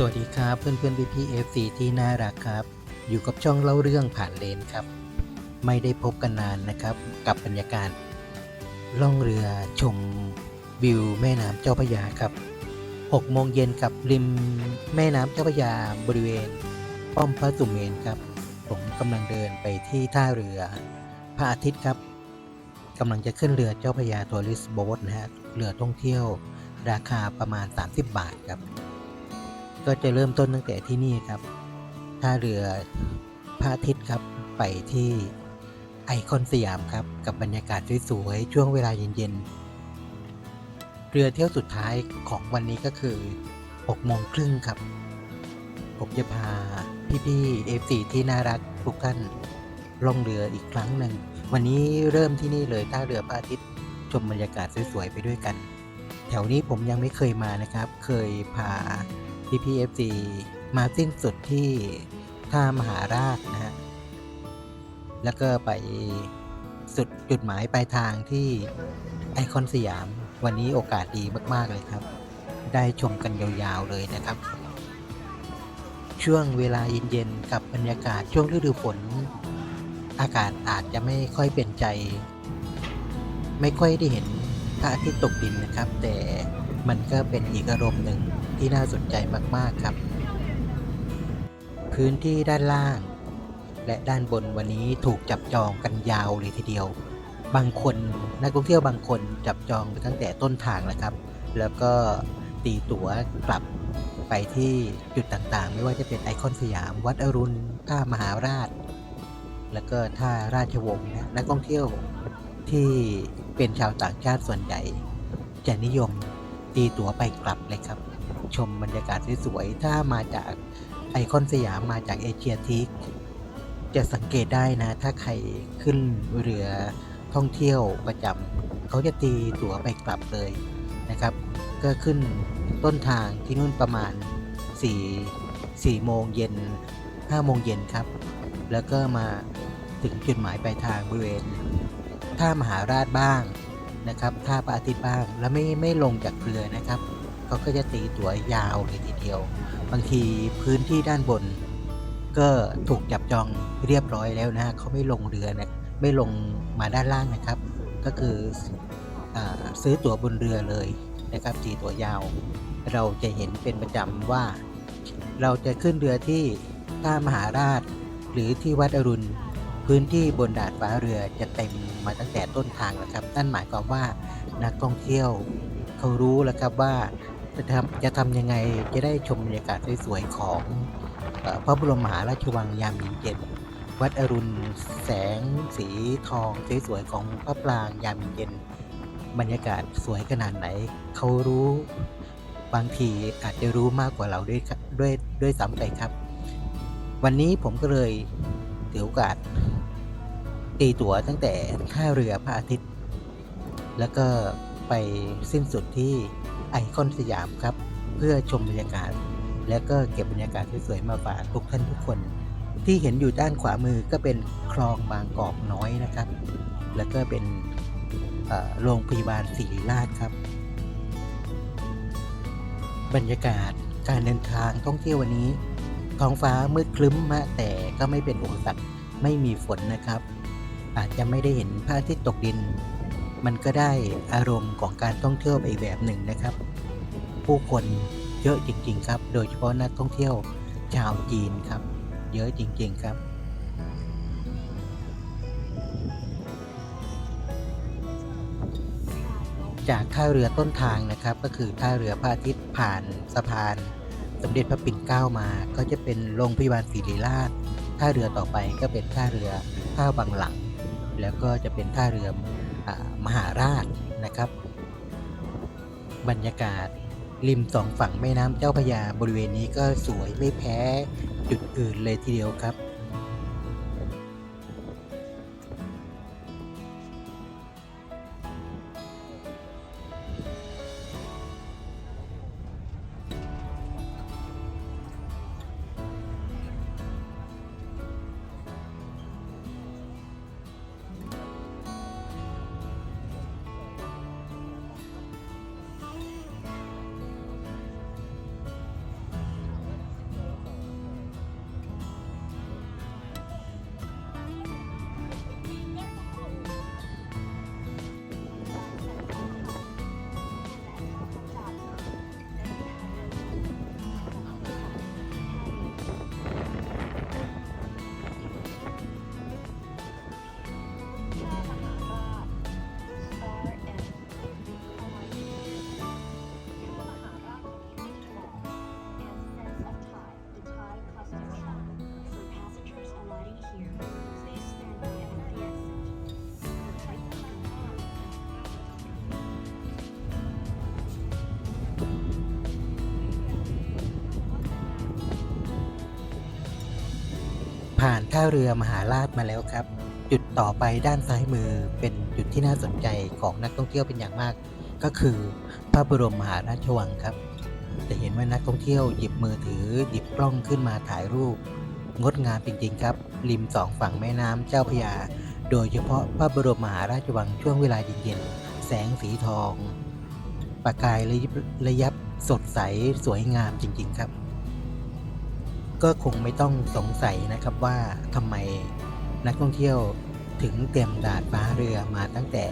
สวัสดีครับเพื่อนเพื่อนพี่พีเอฟซีที่น่ารักครับ อยู่กับช่องเล่าเรื่องผ่านเลนครับ ไม่ได้พบกันนานนะครับ กับบรรยากาศล่องเรือชมวิวแม่น้ำเจ้าพระยาครับ6โมงเย็นกับริมแม่น้ำเจ้าพระยาบริเวณ ป้อมพระสุเมนครับ ผมกำลังเดินไปที่ท่าเรือพระอาทิตย์ครับกำลังจะขึ้นเรือเจ้าพระยาทัวริสโบ๊ทนะฮะเรือท่องเที่ยว ราคาประมาณ 30 บาทครับ ก็จะเริ่มต้นตั้งแต่ที่นี่ครับท่าเรือพระอาทิตย์ครับไปที่ไอคอนสยามครับกับบรรยากาศสวยๆช่วงเวลาเย็นๆ เรือเที่ยวสุดท้ายของวันนี้ก็คือ6โมงครึ่งครับ ผมจะพาพี่ๆเอฟซีที่น่ารักทุกท่านลงเรืออีกครั้งหนึ่ง วันนี้เริ่มที่นี่เลยท่าเรือพระอาทิตย์ชมบรรยากาศสวยๆไปด้วยกัน แถวนี้ผมยังไม่เคยมานะครับ เคยพา PPFC มาสิ้นสุดที่ท่ามหาราชนะฮะ แล้วก็ไปสุดจุดหมายปลายทางที่ไอคอนสยาม วันนี้โอกาสดีมาก ๆ เลยครับ ได้ชมกันยาวๆเลยนะครับ ช่วงเวลาเย็นๆกับบรรยากาศช่วงฤดูฝน อากาศอาจจะไม่ค่อยเป็นใจ ไม่ค่อยได้เห็นพระอาทิตย์ตกดินนะครับ แต่มันก็เป็นอีกอารมณ์หนึ่ง ที่น่าสนใจมากๆครับ พื้นที่ด้านล่าง และด้านบนวันนี้ถูกจับจองกันยาวเลยทีเดียว บางคนนักท่องเที่ยวบางคนจับจองไปตั้งแต่ต้นทางแล้วครับ แล้วก็ตีตั๋วกลับไปที่จุดต่างๆ ไม่ว่าจะเป็นไอคอนสยาม วัดอรุณท่ามหาราช แล้วก็ท่าราชวงศ์นะนักท่องเที่ยวที่เป็นชาวต่างชาติส่วนใหญ่ จะนิยมตีตั๋วไปกลับเลยครับ ชมบรรยากาศสวยๆ ถ้ามาจากไอคอนสยามมาจากเอเชียทีคจะสังเกตได้นะ ถ้าใครขึ้นเรือท่องเที่ยวประจำเขาจะตีตั๋วไปกลับเลยนะครับ ก็ขึ้นต้นทางที่นู่นประมาณ 4 4โมงเย็น5โมงเย็นครับ แล้วก็มาถึงจุดหมายปลายทางบริเวณท่ามหาราชบ้างนะครับท่าพระอาทิตย์บ้าง แล้วไม่ไม่ลงจากเรือนะครับ เขาก็จะตีตั๋วยาวเลยทีเดียว บางทีพื้นที่ด้านบน ก็ถูกจับจองเรียบร้อยแล้วนะเขาไม่ลงเรือนะไม่ลงมาด้านล่างนะครับ ก็คืออซื้อตั๋วบนเรือเลยนะครับตีตั๋วยาว เราจะเห็นเป็นประจำว่า เราจะขึ้นเรือที่ท่ามหาราช หรือที่วัดอรุณพื้นที่บนดาดฟ้าเรือจะเต็มมาตั้งแต่ต้นทางแล้วครับ นั่นหมายความว่านักท่องเที่ยวเขารู้แล้วครับว่า จะทำจะทำยังไงจะได้ชมบรรยากาศสวยๆของอพระบรมมหาราชวังยามเย็นวัดอรุณแสงสีทองสวยๆของพระปรางยามเย็น บรรยากาศสวยขนาดไหน เขารู้บางทีอาจจะรู้มากกว่าเราด้วยด้วยด้วยซ้ำไปครับ วันนี้ผมก็เลยถือโอกาสตีตั๋วตั้งแต่ท่าเรือพระอาทิตย์ แล้วก็ไปสิ้นสุดที่ ไอคอนสยามครับ เพื่อชมบรรยากาศ แล้วก็เก็บบรรยากาศสวยๆมาฝากทุกท่านทุกคน ที่เห็นอยู่ด้านขวามือก็เป็นคลองบางกอกน้อยนะครับ แล้วก็เป็นโรงพยาบาลศิริราชครับ บรรยากาศการเดินทางท่องเที่ยววันนี้ท้องฟ้ามืดครึ้มมาแต่ก็ไม่เป็นอุปสรรคไม่มีฝนนะครับ อาจจะไม่ได้เห็นพระอาทิตย์ตกดิน มันก็ได้อารมณ์ของการท่องเที่ยวไปอีกแบบหนึ่งนะครับ ผู้คนเยอะจริง ๆ ครับ โดยเฉพาะนักท่องเที่ยวชาวจีนครับ เยอะจริง ๆ ครับจากท่าเรือต้นทางนะครับ ก็คือท่าเรือพระอาทิตย์ผ่านสะพาน สมเด็จพระปิ่นเกล้ามา ก็จะเป็นโรงพยาบาลศิริราชท่าเรือต่อไปก็เป็นท่าเรือท่าบางหลัง แล้วก็จะเป็นท่าเรือ มหาราชนะครับ บรรยากาศริมสองฝั่งแม่น้ำเจ้าพระยาบริเวณนี้ก็สวยไม่แพ้จุดอื่นเลยทีเดียวครับ ผ่านท่าเรือมหาราชมาแล้วครับ จุดต่อไปด้านซ้ายมือเป็นจุดที่น่าสนใจของนักท่องเที่ยวเป็นอย่างมาก ก็คือพระบรมมหาราชวังครับ จะเห็นว่านักท่องเที่ยวหยิบมือถือหยิบกล้องขึ้นมาถ่ายรูป งดงามจริงๆครับ ริมสองฝั่งแม่น้ำเจ้าพระยา โดยเฉพาะพระบรมมหาราชวังช่วงเวลาเย็นๆแสงสีทอง ประกายระยิบระยับสดใสสวยงามจริง ๆ ครับ ก็คงไม่ต้องสงสัยนะครับว่าทำไมนักท่องเที่ยวถึงเต็มดาดฟ้าเรือมาตั้งแต่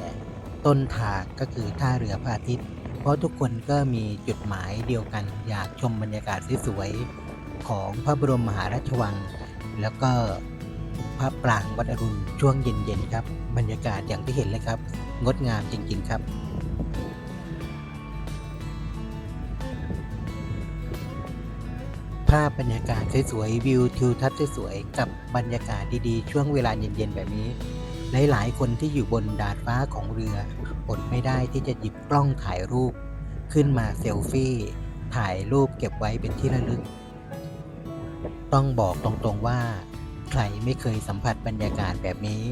ต้นทางก็คือท่าเรือพระอาทิตย์ เพราะทุกคนก็มีจุดหมายเดียวกัน อยากชมบรรยากาศสวยๆของพระบรมมหาราชวัง แล้วก็พระปรางวัดอรุณช่วงเย็นๆครับ บรรยากาศอย่างที่เห็นเลยครับ งดงามจริงๆครับ ภาพบรรยากาศสวยๆวิวทิวทัศน์สวยๆกับบรรยากาศดีๆ ช่วงเวลาเย็นๆแบบนี้ หลายๆ คนที่อยู่บนดาดฟ้าของเรืออดไม่ได้ที่จะหยิบกล้องถ่ายรูป ขึ้นมาเซลฟี่ ถ่ายรูปเก็บไว้เป็นที่ระลึก ต้องบอกตรงๆว่า ใครไม่เคยสัมผัสบรรยากาศแบบนี้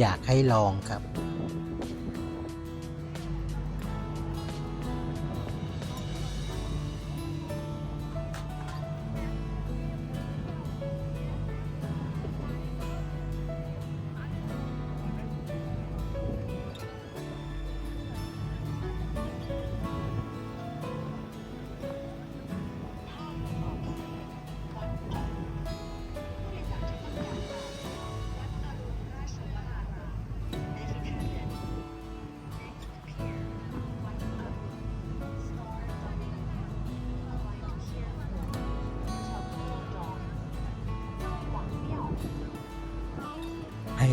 อยากให้ลองครับ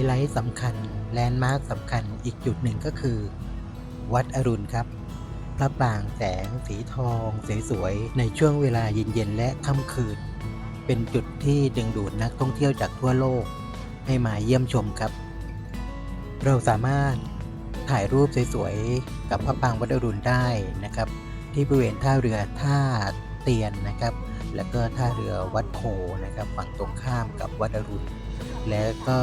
ไฮไลท์สำคัญแลนด์มาร์คสำคัญอีกจุดหนึ่งก็คือ วัดอรุณครับ พระปรางแสงสีทองสวยๆในช่วงเวลาเย็นๆและค่ำคืน เป็นจุดที่ดึงดูดนักท่องเที่ยวจากทั่วโลก ให้มาเยี่ยมชมครับ เราสามารถถ่ายรูปสวยๆกับพระปรางวัดอรุณได้นะครับ ที่บริเวณท่าเรือท่าเตียนนะครับแล้วก็ท่าเรือวัดโพนะครับฝั่งตรงข้ามกับวัดอรุณ แล้วก็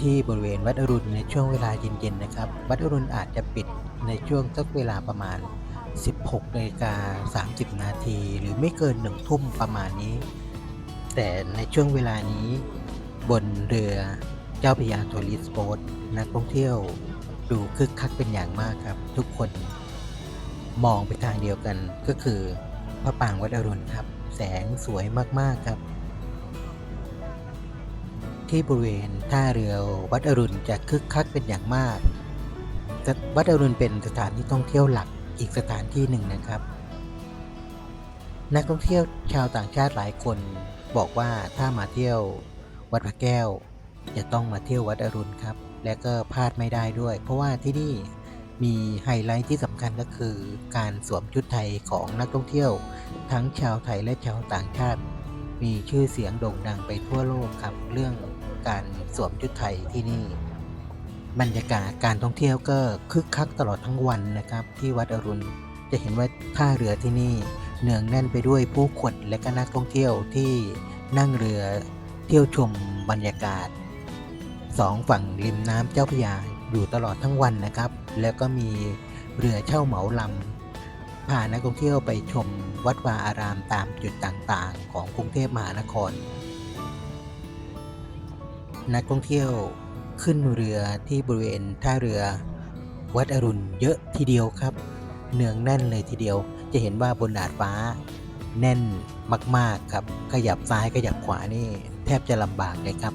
ที่บริเวณวัดอรุณในช่วงเวลาเย็นๆนะครับ วัดอรุณอาจจะปิดในช่วงสักเวลาประมาณ 16นาฬิกา30 นาที หรือไม่เกินหนึ่งทุ่มประมาณนี้ แต่ในช่วงเวลานี้ บนเรือเจ้าพยาทัวริสโบ๊ทนักท่องเที่ยวดูคึกคักเป็นอย่างมากครับ ทุกคนมองไปทางเดียวกันก็คือพระปรางวัดอรุณครับ แสงสวยมากๆครับ ที่บริเวณท่าเรือวัดอรุณจะคึกคักเป็นอย่างมาก วัดอรุณเป็นสถานที่ท่องเที่ยวหลักอีกสถานที่หนึ่งนะครับ นักท่องเที่ยวชาวต่างชาติหลายคนบอกว่าถ้ามาเที่ยววัดพระแก้ว จะต้องมาเที่ยววัดอรุณครับ และก็พลาดไม่ได้ด้วย เพราะว่าที่นี่มีไฮไลท์ที่สำคัญก็คือการสวมชุดไทยของนักท่องเที่ยว ทั้งชาวไทยและชาวต่างชาติ มีชื่อเสียงโด่งดังไปทั่วโลกครับเรื่อง การสวมชุดไทยที่นี่ บรรยากาศการท่องเที่ยวก็คึกคักตลอดทั้งวันนะครับ ที่วัดอรุณจะเห็นว่าท่าเรือที่นี่เนืองแน่นไปด้วยผู้คนและก็นักท่องเที่ยวที่นั่งเรือเที่ยวชมบรรยากาศสองฝั่งริมน้ำเจ้าพระยาอยู่ตลอดทั้งวันนะครับ แล้วก็มีเรือเช่าเหมาลำพานักท่องเที่ยวไปชมวัดวาอารามตามจุดต่างๆ ของกรุงเทพมหานคร นักท่องเที่ยวขึ้นเรือที่บริเวณท่าเรือ วัดอรุณเยอะทีเดียวครับ เนืองแน่นเลยทีเดียว จะเห็นว่าบนดาดฟ้า แน่นมาก ๆ ครับ ขยับซ้ายขยับขวานี่ แทบจะลำบากเลยครับ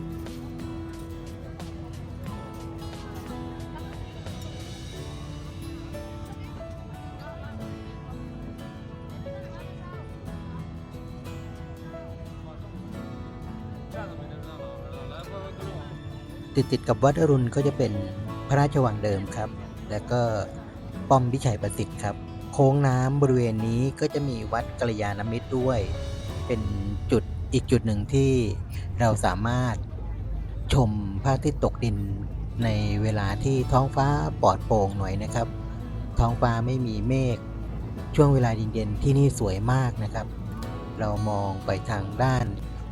ติดติดกับวัดอรุณก็จะเป็นพระราชวังเดิมครับ แล้วก็ป้อมวิชัยประสิทธิ์ครับ โค้งน้ำบริเวณนี้ก็จะมีวัดกัลยาณมิตรด้วย เป็นจุดอีกจุดหนึ่งที่เราสามารถชมพระอาทิตย์ตกดินในเวลาที่ท้องฟ้าปลอดโปร่งหน่อยนะครับ ท้องฟ้าไม่มีเมฆช่วงเวลาเย็นๆที่นี่สวยมากนะครับ เรามองไปทางด้าน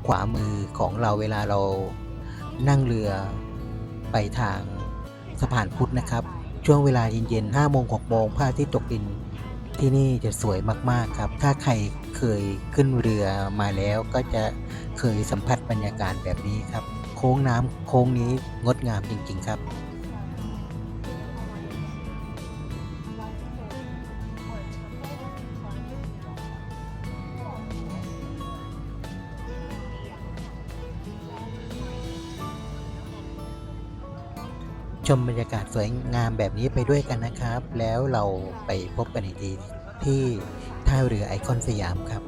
ขวามือของเราเวลาเรานั่งเรือ ไปทางสะพานพุทธนะครับ ช่วงเวลาเย็นๆ5โมง6โมงพระอาทิตย์ตกดิน ที่นี่จะสวยมากๆครับ ถ้าใครเคยขึ้นเรือมาแล้วก็จะเคยสัมผัสบรรยากาศแบบนี้ครับ โค้งน้ำโค้งนี้งดงามจริง ๆ ครับ ชมบรรยากาศสวยงามแบบนี้ไปด้วยกันนะครับ แล้วเราไปพบกันอีกทีที่ท่าเรือไอคอนสยามครับ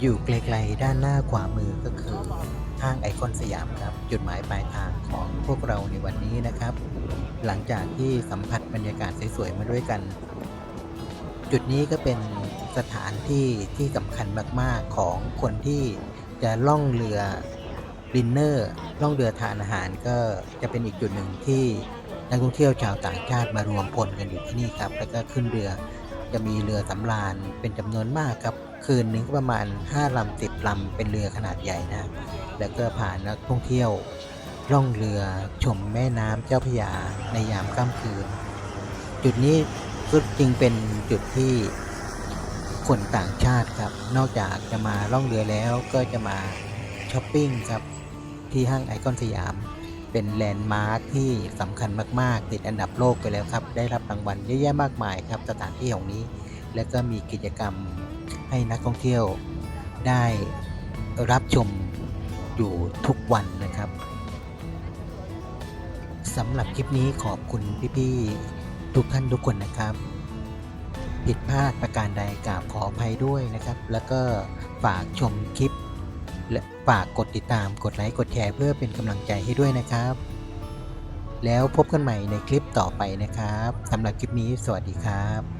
อยู่ไกลๆด้านหน้าขวามือก็คือห้างไอคอนสยามครับ จุดหมายปลายทางของพวกเราในวันนี้นะครับ หลังจากที่สัมผัสบรรยากาศสวยๆมาด้วยกัน จุดนี้ก็เป็นสถานที่ที่สำคัญมากๆของคนที่จะล่องเรือดินเนอร์ล่องเรือทานอาหารก็จะเป็นอีกจุดหนึ่งที่นักท่องเที่ยวชาวต่างชาติมารวมพลกันอยู่ที่นี่ครับ แล้วก็ขึ้นเรือจะมีเรือสำราญเป็นจำนวนมากครับ คืนหนึงก็ประมาณ 5ลำ10ลำเป็นเรือขนาดใหญ่นะ แล้วก็พานนักท่องเที่ยวล่องเรือชมแม่น้ำเจ้าพระยาในยามค่ำคืน จุดนี้ก็จึงเป็นจุดที่คนต่างชาติครับ นอกจากจะมาล่องเรือแล้วก็จะมาช้อปปิ้งครับ ที่ห้างไอคอนสยาม เป็นแลนด์มาร์คที่สำคัญมาก ๆ ติดอันดับโลกไปแล้วครับ ได้รับรางวัลเยอะแยะมากมายครับ สถานที่แห่งนี้ แล้วก็มีกิจกรรม ให้นักท่องเที่ยวได้รับชมอยู่ทุกวันนะครับสำหรับคลิปนี้ขอบคุณพี่ๆทุกท่านทุกคนนะครับ ผิดพลาดประการใดกราบขออภัยด้วยนะครับ แล้วก็ฝากชมคลิป และฝากกดติดตามกดไลค์กดแชร์เพื่อเป็นกำลังใจให้ด้วยนะครับ แล้วพบกันใหม่ในคลิปต่อไปนะครับสำหรับคลิปนี้สวัสดีครับ